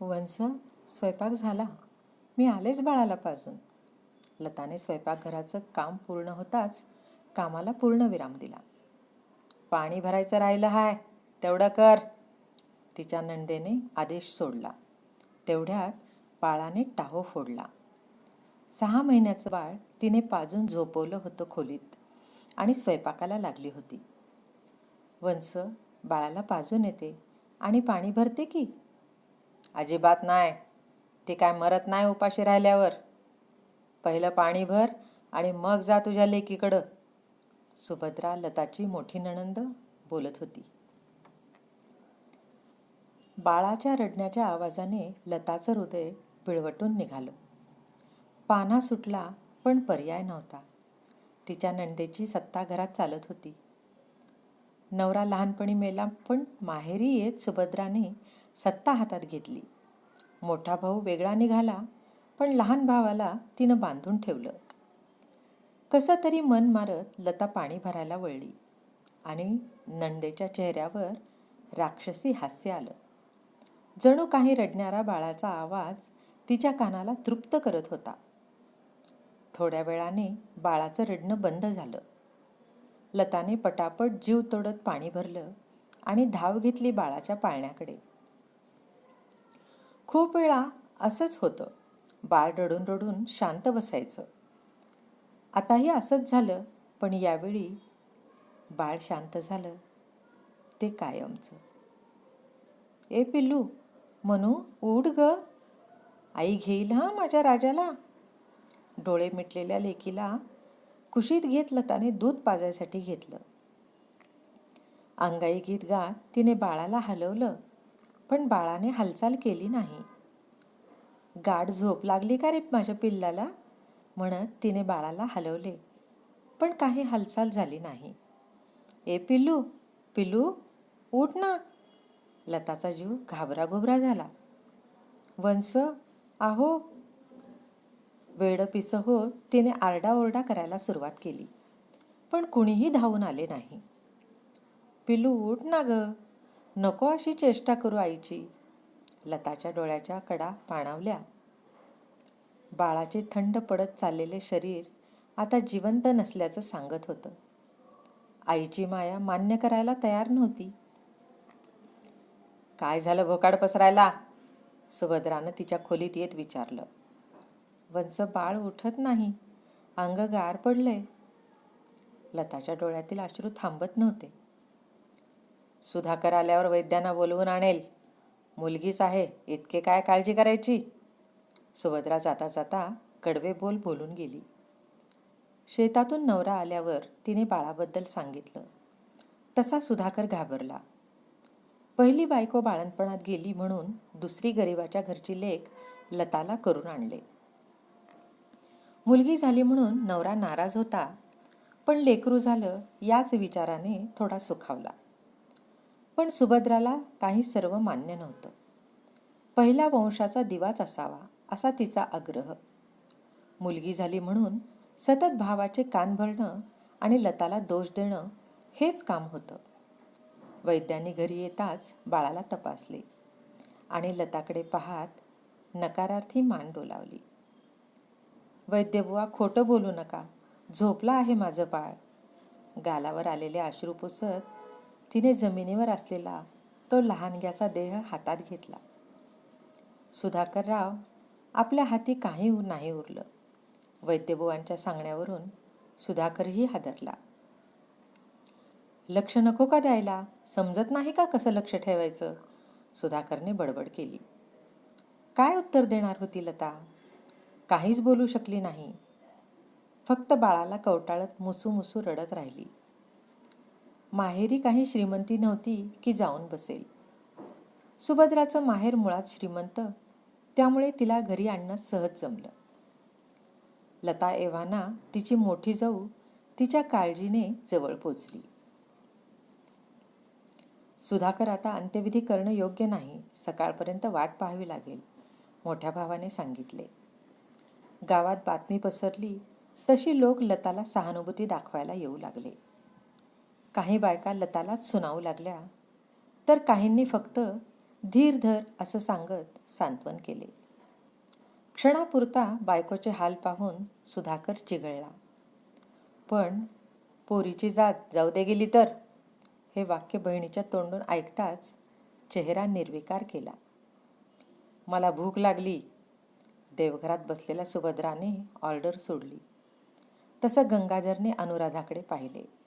वंस स्वयंपाक झाला. मी आलेच बाळाला पाजून. लताने स्वयंपाकघराचं काम पूर्ण होताच कामाला पूर्ण विराम दिला. पाणी भरायचं राहिलं हाय तेवढं कर. तिच्या नंदेने आदेश सोडला. तेवढ्यात बाळाने टाहो फोडला. सहा महिन्याचं बाळ तिने पाजून झोपवलं होतं खोलीत आणि स्वयंपाकाला लागली होती. वंस बाळाला पाजून येते आणि पाणी भरते की? अजिबात नाही. ते काय मरत नाही उपाशी राहिल्यावर? पहिलं पाणी भर आणि मग जा तुझ्या लेकीकडं. सुभद्रा लताची मोठी नणंद बोलत होती. बाळाच्या रडण्याच्या आवाजाने लताचं हृदय पिळवटून निघालं. पाना सुटला पण पर्याय नव्हता. तिच्या नंदेची सत्ता घरात चालत होती. नवरा लहानपणी मेला पण माहेरी येत सुभद्राने सत्ता हातात घेतली. मोठा भाऊ वेगळा निघाला पण लहान भावाला तिनं बांधून ठेवलं. कसं तरी मन मारत लता पाणी भरायला वळली आणि नंदेच्या चेहऱ्यावर राक्षसी हास्य आलं. जणू काही रडणारा बाळाचा आवाज तिच्या कानाला तृप्त करत होता. थोड्या वेळाने बाळाचं रडणं बंद झालं. लताने पटापट जीव तोडत पाणी भरलं आणि धाव घेतली बाळाच्या पाळण्याकडे. खूप वेळा असंच होतं. बाळ रडून रडून शांत बसायचं. आताही असंच झालं पण यावेळी बाळ शांत झालं. ते कायमचं. ए पिल्लू म्हणू उठ ग. आई घेईल हा माझ्या राजाला? डोळे मिटलेल्या लेकीला कुशीत घेत लताने दूध पाजायसाठी घेतलं. अंगाई गीत गात तिने बाळाला हलवलं. पण बाळाने हालचाल केली नाही. गाढ झोप लागली का रे माझ्या पिल्लाला? म्हणत तिने बाळाला हलवले. पण काही हालचाल झाली नाही. ए पिल्लू पिल्लू उठ ना. लताचा जीव घाबराघोबरा झाला. वंस आहो. वेड पिस हो तिने आरडाओरडा करायला सुरुवात केली. पण कुणीही धावून आले नाही. पिलू उठ ना गं. नको अशी चेष्टा करू आईची. लताच्या डोळ्याच्या कडा पाणावल्या. बाळाचे थंड पडत चाललेले शरीर आता जिवंत नसल्याचं सांगत होतं. आईची माया मान्य करायला तयार नव्हती. काय झालं भोकाड पसरायला? सुभद्रानं तिच्या खोलीत येत विचारलं. वंच बाळ उठत नाही. अंग गार पडलंय. लताच्या डोळ्यातील अश्रू थांबत नव्हते. सुधाकर आल्यावर वैद्यांना बोलवून आणेल. मुलगीच आहे इतके काय काळजी करायची? सुभद्रा जाता जाता कडवे बोल बोलून गेली. शेतातून नवरा आल्यावर तिने बाळाबद्दल सांगितलं. तसा सुधाकर घाबरला. पहिली बायको बाळणपणात गेली म्हणून दुसरी गरिबाच्या घरची लेख लताला करून आणले. मुलगी झाली म्हणून नवरा नाराज होता पण लेकरू झालं याच विचाराने थोडा सुखावला. पण सुभद्राला काही सर्व मान्य नव्हतं. पहिला वंशाचा दिवाच असावा असा तिचा आग्रह. मुलगी झाली म्हणून सतत भावाचे कान भरणं आणि लताला दोष देणं हेच काम होतं. वैद्यांनी घरी येताच बाळाला तपासले आणि लताकडे पाहात नकारार्थी मान डोलावली. वैद्यबुवा खोटं बोलू नका. झोपला आहे माझं बाळ. गालावर आलेले अश्रू पुसत तिने जमिनीवर असलेला तो लहानग्याचा देह हातात घेतला. सुधाकरराव आपल्या हाती काही उर नाही उरलं. वैद्यबुवांच्या सांगण्यावरून सुधाकरही हादरला. लक्ष नको का द्यायला? समजत नाही का कसं लक्ष ठेवायचं? सुधाकरने बडबड केली. काय उत्तर देणार होती लता? काहीच बोलू शकली नाही. फक्त बाळाला कवटाळत मुसू मुसू रडत राहिली. माहेरी काही श्रीमंती नव्हती की जाऊन बसेल. सुभद्राचं माहेर मुळात श्रीमंत त्यामुळे तिला घरी आणणं सहज जमलं. लता एव्हाना तिची मोठी जाऊ तिच्या काळजीने जवळ पोचली. सुधाकर आता अंत्यविधी करणं योग्य नाही सकाळपर्यंत वाट पाहावी लागेल मोठ्या भावाने सांगितले. गावात बातमी पसरली तशी लोक लताला सहानुभूती दाखवायला येऊ लागले. काही बायका लतालाच सुनावू लागल्या. तर काहींनी फक्त धीर धर असं सांगत सांत्वन केले. क्षणापुरता बायकोचे हाल पाहून सुधाकर चिघळला. पण पोरीची जात जाऊ दे गेली तर हे वाक्य बहिणीच्या तोंडून ऐकताच चेहरा निर्विकार केला. मला भूक लागली. देवघरात बसलेल्या सुभद्राने ऑर्डर सोडली. तसं गंगाधरने अनुराधाकडे पाहिले.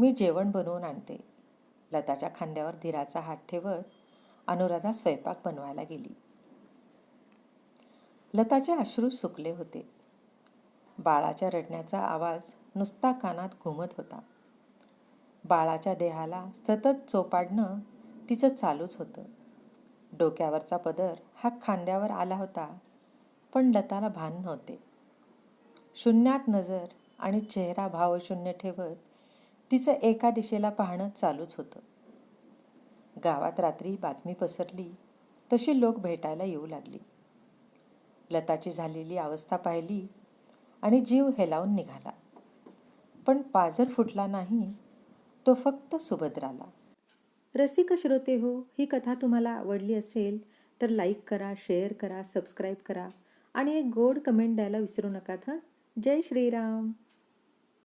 मी जेवण बनवून आणते. लताच्या खांद्यावर धीराचा हात ठेवत अनुराधा स्वयंपाक बनवायला गेली. लताचे अश्रू सुकले होते. बाळाच्या रडण्याचा आवाज नुसता कानात घुमत होता. बाळाच्या देहाला सतत चोपाडणं तिचं चालूच होतं. डोक्यावरचा पदर हा खांद्यावर आला होता पण लताला भान नव्हते. शून्यात नजर आणि चेहरा भावशून्य ठेवत तिचं एका दिशेला पाहणं चालूच होतं. गावात रात्री बातमी पसरली तशी लोक भेटायला येऊ लागली. लताची झालेली अवस्था पाहिली आणि जीव हेलावून निघाला. पण पाजर फुटला नाही तो फक्त सुभद्राला. रसिक श्रोते हो ही कथा तुम्हाला आवडली असेल तर लाईक करा शेअर करा सबस्क्राईब करा आणि एक गोड कमेंट द्यायला विसरू नका हं जय श्रीराम.